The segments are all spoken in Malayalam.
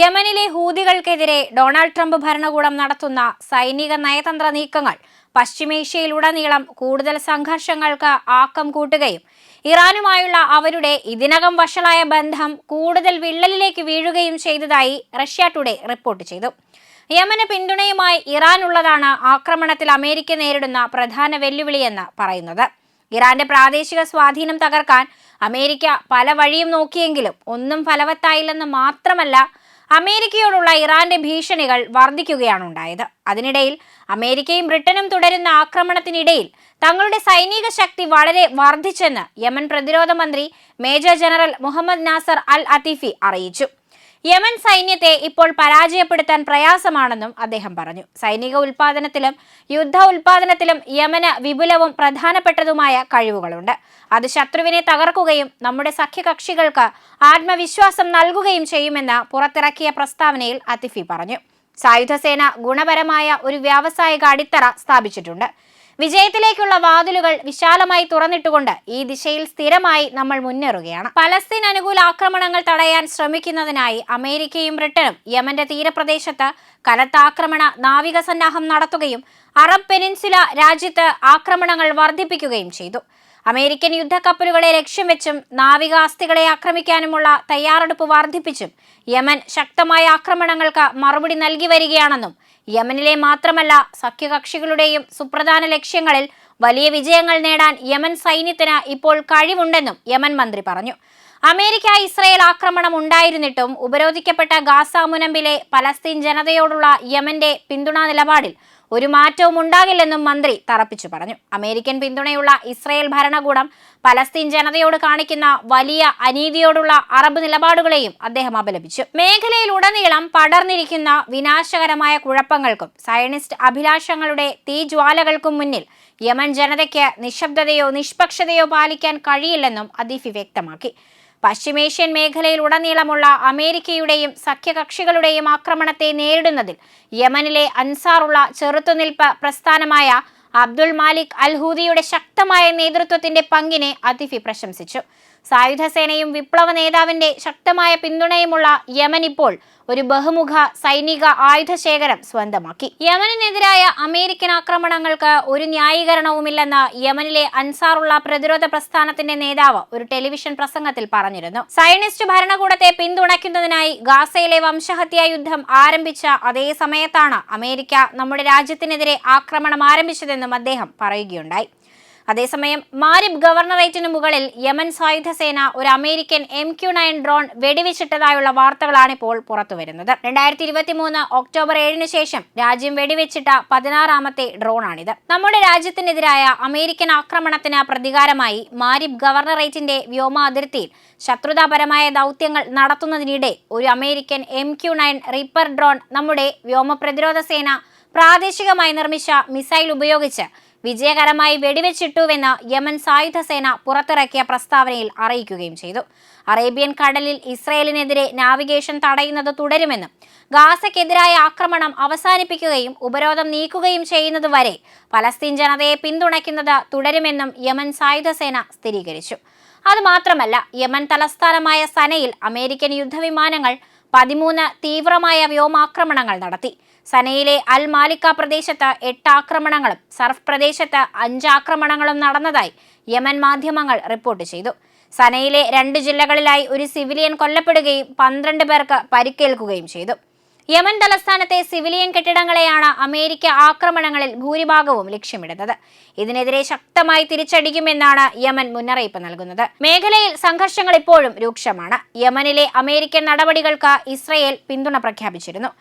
യമനിലെ ഹൂതികൾക്കെതിരെ ഡൊണാൾഡ് ട്രംപ് ഭരണകൂടം നടത്തുന്ന സൈനിക നയതന്ത്ര നീക്കങ്ങൾ പശ്ചിമേഷ്യയിലുടനീളം കൂടുതൽ സംഘർഷങ്ങൾക്ക് ആക്കം കൂട്ടുകയും ഇറാനുമായുള്ള അവരുടെ ഇതിനകം വഷളായ ബന്ധം കൂടുതൽ വിള്ളലിലേക്ക് വീഴുകയും ചെയ്തതായി റഷ്യ ടുഡേ റിപ്പോർട്ട് ചെയ്തു. യമന് പിന്തുണയുമായി ഇറാൻ ഉള്ളതാണ് ആക്രമണത്തിൽ അമേരിക്ക നേരിടുന്ന പ്രധാന വെല്ലുവിളിയെന്ന് പറയുന്നത്. ഇറാന്റെ പ്രാദേശിക സ്വാധീനം തകർക്കാൻ അമേരിക്ക പല വഴിയും നോക്കിയെങ്കിലും ഒന്നും ഫലവത്തായില്ലെന്ന് മാത്രമല്ല അമേരിക്കയോടുള്ള ഇറാന്റെ ഭീഷണികൾ വർദ്ധിക്കുകയാണ് ഉണ്ടായത് അതിനിടയിൽ അമേരിക്കയും ബ്രിട്ടനും തുടരുന്ന ആക്രമണത്തിനിടയിൽ തങ്ങളുടെ സൈനിക ശക്തി വളരെ വർദ്ധിച്ചെന്ന് യമൻ പ്രതിരോധ മന്ത്രി major general Muhammad Nasser al Atifi അറിയിച്ചു. യമൻ സൈന്യത്തെ ഇപ്പോൾ പരാജയപ്പെടുത്താൻ പ്രയാസമാണെന്നും അദ്ദേഹം പറഞ്ഞു. സൈനിക ഉൽപാദനത്തിലും യുദ്ധ ഉൽപാദനത്തിലും യമന് വിപുലവും പ്രധാനപ്പെട്ടതുമായ കഴിവുകളുണ്ട്. അത് ശത്രുവിനെ തകർക്കുകയും നമ്മുടെ സഖ്യകക്ഷികൾക്ക് ആത്മവിശ്വാസം നൽകുകയും ചെയ്യുമെന്ന് പുറത്തിറക്കിയ പ്രസ്താവനയിൽ അതിഫി പറഞ്ഞു. സായുധസേന ഗുണപരമായ ഒരു വ്യാവസായിക അടിത്തറ സ്ഥാപിച്ചിട്ടുണ്ട്. വിജയത്തിലേക്കുള്ള വാതിലുകൾ വിശാലമായി തുറന്നിട്ടുകൊണ്ട് ഈ ദിശയിൽ സ്ഥിരമായി നമ്മൾ മുന്നേറുകയാണ്. പലസ്തീൻ അനുകൂല ആക്രമണങ്ങൾ തടയാൻ ശ്രമിക്കുന്നതിനായി അമേരിക്കയും ബ്രിട്ടനും യമന്റെ തീരപ്രദേശത്ത് കനത്ത ആക്രമണ നാവിക സന്നാഹം നടത്തുകയും അറബ് പെനിൻസുല രാജ്യത്ത് ആക്രമണങ്ങൾ വർദ്ധിപ്പിക്കുകയും ചെയ്തു. അമേരിക്കൻ യുദ്ധക്കപ്പലുകളെ ലക്ഷ്യം വെച്ചും നാവികാസ്തികളെ ആക്രമിക്കാനുമുള്ള തയ്യാറെടുപ്പ് വർദ്ധിപ്പിച്ചും യമൻ ശക്തമായ ആക്രമണങ്ങൾക്ക് മറുപടി നൽകി വരികയാണെന്നും യമനിലെ മാത്രമല്ല സഖ്യകക്ഷികളുടെയും സുപ്രധാന ലക്ഷ്യങ്ങളിൽ വലിയ വിജയങ്ങൾ നേടാൻ യമൻ സൈന്യത്തിന് ഇപ്പോൾ കഴിവുണ്ടെന്നും യമൻ മന്ത്രി പറഞ്ഞു. അമേരിക്ക ഇസ്രയേൽ ആക്രമണം ഉണ്ടായിരുന്നിട്ടും ഉപരോധിക്കപ്പെട്ട ഗാസ മുനമ്പിലെ പലസ്തീൻ ജനതയോടുള്ള യമന്റെ പിന്തുണാ നിലപാടിൽ ഒരു മാറ്റവും ഉണ്ടാകില്ലെന്നും മന്ത്രി തറപ്പിച്ചു പറഞ്ഞു. അമേരിക്കൻ പിന്തുണയുള്ള ഇസ്രയേൽ ഭരണകൂടം പലസ്തീൻ ജനതയോട് കാണിക്കുന്ന വലിയ അനീതിയോടുള്ള അറബ് നിലപാടുകളെയും അദ്ദേഹം അപലപിച്ചു. മേഖലയിൽ ഉടനീളം പടർന്നിരിക്കുന്ന വിനാശകരമായ കുഴപ്പങ്ങൾക്കും സയനിസ്റ്റ് അഭിലാഷങ്ങളുടെ തീജ്വാലകൾക്കും മുന്നിൽ യമൻ ജനതയ്ക്ക് നിശബ്ദതയോ നിഷ്പക്ഷതയോ പാലിക്കാൻ കഴിയില്ലെന്നും അദീഫി വ്യക്തമാക്കി. പശ്ചിമേഷ്യൻ മേഖലയിൽ ഉടനീളമുള്ള അമേരിക്കയുടെയും സഖ്യകക്ഷികളുടെയും ആക്രമണത്തെ നേരിടുന്നതിൽ യമനിലെ അൻസാറുള്ള ചെറുത്തുനിൽപ്പ് പ്രസ്ഥാനമായ അബ്ദുൾ മാലിക് അൽഹൂദിയുടെ ശക്തമായ നേതൃത്വത്തിന്റെ പങ്കിനെ അതിഫി പ്രശംസിച്ചു. സായുധ സേനയും വിപ്ലവ നേതാവിന്റെ ശക്തമായ പിന്തുണയുമുള്ള യമൻ ഇപ്പോൾ ഒരു ബഹുമുഖ സൈനിക ആയുധ ശേഖരം സ്വന്തമാക്കി. യമനിനെതിരായ അമേരിക്കൻ ആക്രമണങ്ങൾക്ക് ഒരു ന്യായീകരണവുമില്ലെന്ന് യമനിലെ അൻസാറുള്ള പ്രതിരോധ പ്രസ്ഥാനത്തിന്റെ നേതാവ് ഒരു ടെലിവിഷൻ പ്രസംഗത്തിൽ പറഞ്ഞിരുന്നു. സയനിസ്റ്റ് ഭരണകൂടത്തെ പിന്തുണയ്ക്കുന്നതിനായി ഗാസയിലെ വംശഹത്യാ യുദ്ധം ആരംഭിച്ച അതേ സമയത്താണ് അമേരിക്ക നമ്മുടെ രാജ്യത്തിനെതിരെ ആക്രമണം ആരംഭിച്ചതെന്നും അദ്ദേഹം പറയുകയുണ്ടായി. അതേസമയം മാരിബ് ഗവർണറേറ്റിന് മുകളിൽ യമൻ സായുധ സേന ഒരു American M Q nine drone വെടിവെച്ചിട്ടതായുള്ള വാർത്തകളാണ് ഇപ്പോൾ പുറത്തുവരുന്നത്. രണ്ടായിരത്തി ഇരുപത്തി മൂന്ന് ഒക്ടോബർ ഏഴിന് ശേഷം രാജ്യം വെടിവെച്ചിട്ട പതിനാറാമത്തെ ഡ്രോണാണിത്. നമ്മുടെ രാജ്യത്തിനെതിരായ അമേരിക്കൻ ആക്രമണത്തിന് പ്രതികാരമായി മാരിബ് ഗവർണറേറ്റിന്റെ വ്യോമ അതിർത്തിയിൽ ശത്രുതാപരമായ ദൗത്യങ്ങൾ നടത്തുന്നതിനിടെ ഒരു American M Q nine Reaper drone നമ്മുടെ വ്യോമ പ്രതിരോധ സേന പ്രാദേശികമായി നിർമ്മിച്ച മിസൈൽ ഉപയോഗിച്ച് വിജയകരമായി വെടിവെച്ചിട്ടുവെന്ന് യമൻ സായുധ സേന പുറത്തിറക്കിയ പ്രസ്താവനയിൽ അറിയിക്കുകയും ചെയ്തു. അറേബ്യൻ കടലിൽ ഇസ്രയേലിനെതിരെ നാവിഗേഷൻ തടയുന്നത് തുടരുമെന്നും ഗാസയ്ക്കെതിരായ ആക്രമണം അവസാനിപ്പിക്കുകയും ഉപരോധം നീക്കുകയും ചെയ്യുന്നതുവരെ പലസ്തീൻ ജനതയെ പിന്തുണയ്ക്കുന്നത് തുടരുമെന്നും യമൻ സായുധ സേന സ്ഥിരീകരിച്ചു. അതുമാത്രമല്ല യമൻ തലസ്ഥാനമായ സനയിൽ അമേരിക്കൻ യുദ്ധവിമാനങ്ങൾ പതിമൂന്ന് തീവ്രമായ വ്യോമാക്രമണങ്ങൾ നടത്തി. സനയിലെ അൽ മാലിക്ക പ്രദേശത്ത് എട്ട് ആക്രമണങ്ങളും സർഫ് പ്രദേശത്ത് അഞ്ച് ആക്രമണങ്ങളും നടന്നതായി യമൻ മാധ്യമങ്ങൾ റിപ്പോർട്ട് ചെയ്തു. സനയിലെ രണ്ട് ജില്ലകളിലായി ഒരു സിവിലിയൻ കൊല്ലപ്പെടുകയും പന്ത്രണ്ട് പേർക്ക് പരിക്കേൽക്കുകയും ചെയ്തു. യമൻ തലസ്ഥാനത്തെ സിവിലിയൻ കെട്ടിടങ്ങളെയാണ് അമേരിക്ക ആക്രമണങ്ങളിൽ ഭൂരിഭാഗവും ലക്ഷ്യമിടുന്നത്. ഇതിനെതിരെ ശക്തമായി തിരിച്ചടിക്കുമെന്നാണ് യമൻ മുന്നറിയിപ്പ് നൽകുന്നത്. മേഖലയിൽ സംഘർഷങ്ങൾ ഇപ്പോഴും രൂക്ഷമാണ്. യമനിലെ അമേരിക്കൻ നടപടികൾക്ക് ഇസ്രയേൽ പിന്തുണ പ്രഖ്യാപിച്ചിരുന്നു.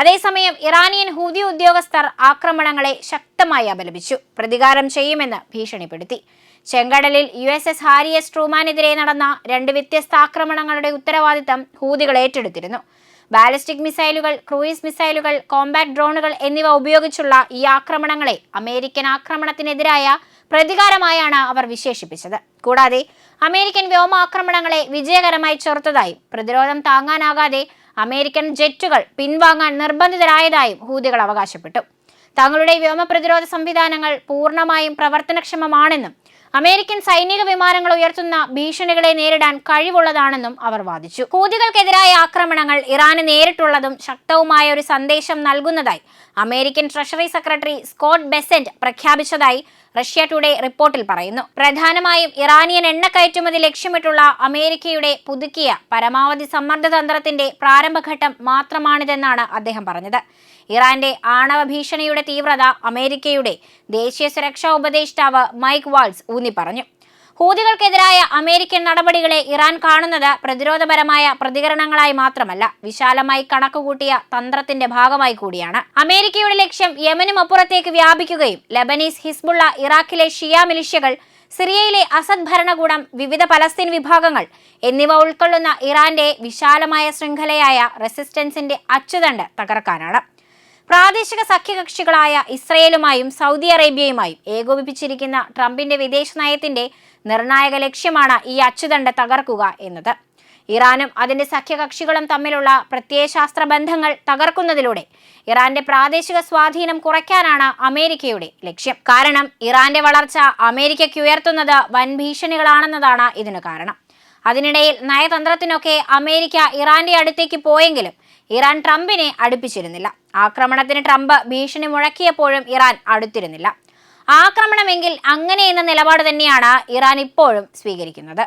അതേസമയം ഇറാനിയൻ ഹൂതി ഉദ്യോഗസ്ഥർ ആക്രമണങ്ങളെ ശക്തമായി അപലപിച്ചു. പ്രതികാരം ചെയ്യുമെന്ന് ഭീഷണിപ്പെടുത്തി. ചെങ്കടലിൽ U S S Harry S ട്രൂമാനെതിരെ നടന്ന രണ്ട് വ്യത്യസ്ത ആക്രമണങ്ങളുടെ ഉത്തരവാദിത്തം ഹൂതികൾ ഏറ്റെടുത്തിരുന്നു. ബാലിസ്റ്റിക് മിസൈലുകൾ ക്രൂയിസ് മിസൈലുകൾ കോമ്പാക്ട് ഡ്രോണുകൾ എന്നിവ ഉപയോഗിച്ചുള്ള ഈ ആക്രമണങ്ങളെ അമേരിക്കൻ ആക്രമണത്തിനെതിരായ പ്രതികാരമായാണ് അവർ വിശേഷിപ്പിച്ചത്. കൂടാതെ അമേരിക്കൻ വ്യോമാക്രമണങ്ങളെ വിജയകരമായി ചെറുത്തതായും പ്രതിരോധം താങ്ങാനാകാതെ അമേരിക്കൻ ജെറ്റുകൾ പിൻവാങ്ങാൻ നിർബന്ധിതരായതായും ഹൂതികൾ അവകാശപ്പെട്ടു. തങ്ങളുടെ വ്യോമ പ്രതിരോധ സംവിധാനങ്ങൾ പൂർണമായും പ്രവർത്തനക്ഷമമാണെന്നും അമേരിക്കൻ സൈനിക വിമാനങ്ങൾ ഉയർത്തുന്ന ഭീഷണികളെ നേരിടാൻ കഴിവുള്ളതാണെന്നും അവർ വാദിച്ചു. ഹൂതികൾക്കെതിരായ ആക്രമണങ്ങൾ ഇറാന് നേരിട്ടുള്ളതും ശക്തവുമായ ഒരു സന്ദേശം നൽകുന്നതായി American treasury secretary Scott Bessent പ്രഖ്യാപിച്ചതായി Russia today റിപ്പോർട്ടിൽ പറയുന്നു. പ്രധാനമായും ഇറാനിയൻ എണ്ണ കയറ്റുമതി ലക്ഷ്യമിട്ടുള്ള അമേരിക്കയുടെ പുതുക്കിയ പരമാവധി സമ്മർദ്ദതന്ത്രത്തിന്റെ പ്രാരംഭഘട്ടം മാത്രമാണിതെന്നാണ് അദ്ദേഹം പറഞ്ഞത്. ഇറാന്റെ ആണവ ഭീഷണിയുടെ തീവ്രത അമേരിക്കയുടെ ദേശീയ സുരക്ഷാ ഉപദേഷ്ടാവ് മൈക്ക് വാൾസ് ഊന്നി പറഞ്ഞു ഹൂതികൾക്കെതിരായ അമേരിക്കൻ നടപടികളെ ഇറാൻ കാണുന്നത് പ്രതിരോധപരമായ പ്രതികരണങ്ങളായി മാത്രമല്ല വിശാലമായി കണക്കുകൂട്ടിയ തന്ത്രത്തിന്റെ ഭാഗമായി കൂടിയാണ്. അമേരിക്കയുടെ ലക്ഷ്യം യമനും അപ്പുറത്തേക്ക് വ്യാപിക്കുകയും ലബനീസ് ഹിസ്ബുള്ള ഇറാഖിലെ ഷിയ മിലിഷ്യകൾ സിറിയയിലെ അസദ് ഭരണകൂടം വിവിധ പലസ്തീൻ വിഭാഗങ്ങൾ എന്നിവ ഉൾക്കൊള്ളുന്ന ഇറാന്റെ വിശാലമായ ശൃംഖലയായ റെസിസ്റ്റൻസിന്റെ അച്ചുതണ്ട് തകർക്കാനാണ്. പ്രാദേശിക സഖ്യകക്ഷികളായ ഇസ്രയേലുമായും സൗദി അറേബ്യയുമായും ഏകോപിപ്പിച്ചിരിക്കുന്ന ട്രംപിന്റെ വിദേശ നയത്തിന്റെ നിർണായക ലക്ഷ്യമാണ് ഈ അച്ചുതണ്ട് തകർക്കുക എന്നത്. ഇറാനും അതിന്റെ സഖ്യകക്ഷികളും തമ്മിലുള്ള പ്രത്യയശാസ്ത്ര ബന്ധങ്ങൾ തകർക്കുന്നതിലൂടെ ഇറാന്റെ പ്രാദേശിക സ്വാധീനം കുറയ്ക്കാനാണ് അമേരിക്കയുടെ ലക്ഷ്യം. കാരണം ഇറാന്റെ വളർച്ച അമേരിക്കയ്ക്ക് ഉയർത്തുന്നത് വൻ ഭീഷണികളാണെന്നതാണ് ഇതിനു കാരണം. അതിനിടയിൽ നയതന്ത്രത്തിനൊക്കെ അമേരിക്ക ഇറാന്റെ അടുത്തേക്ക് പോയെങ്കിലും ഇറാൻ ട്രംപിനെ അടുപ്പിച്ചിരുന്നില്ല. ആക്രമണത്തിന് ട്രംപ് ഭീഷണി മുഴക്കിയപ്പോഴും ഇറാൻ അടുത്തിരുന്നില്ല. ആക്രമണമെങ്കിൽ അങ്ങനെ എന്ന നിലപാട് തന്നെയാണ് ഇറാൻ ഇപ്പോഴും സ്വീകരിക്കുന്നത്.